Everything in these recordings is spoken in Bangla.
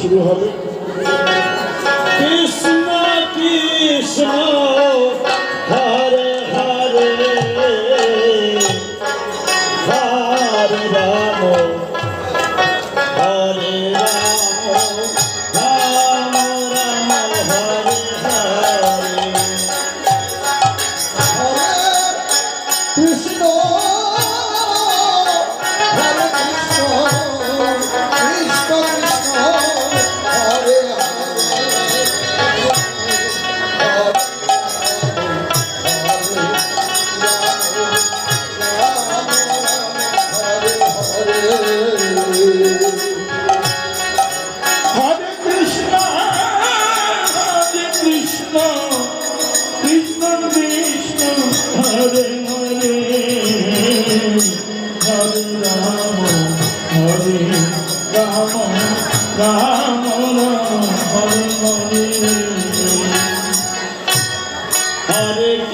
শুরু হবে।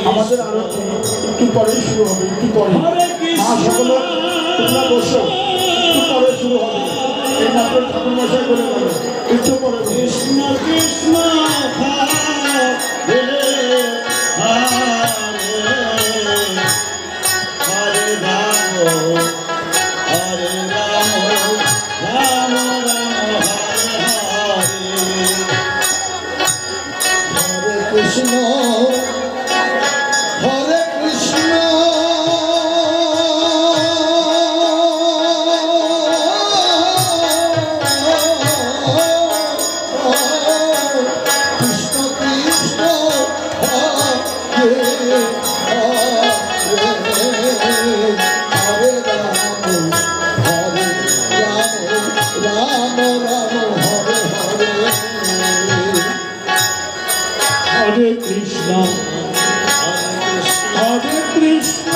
আমাদের আরও একটু পরে শুরু হবে একটু পরে মা সকলে তোমরা বসো একটু পরে শুরু করে একটু Krishna Krishna Krishna Hare Krishna Hare Krishna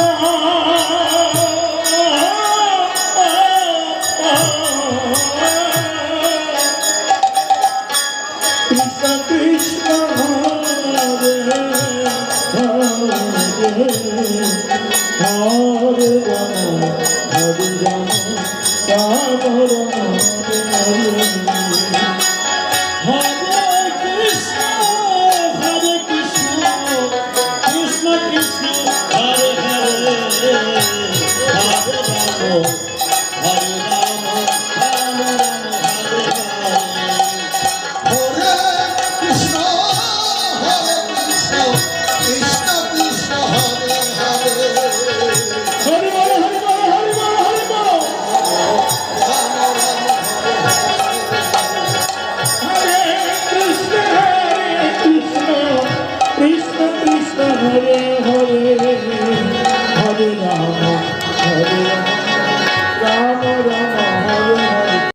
Thank you. Oh.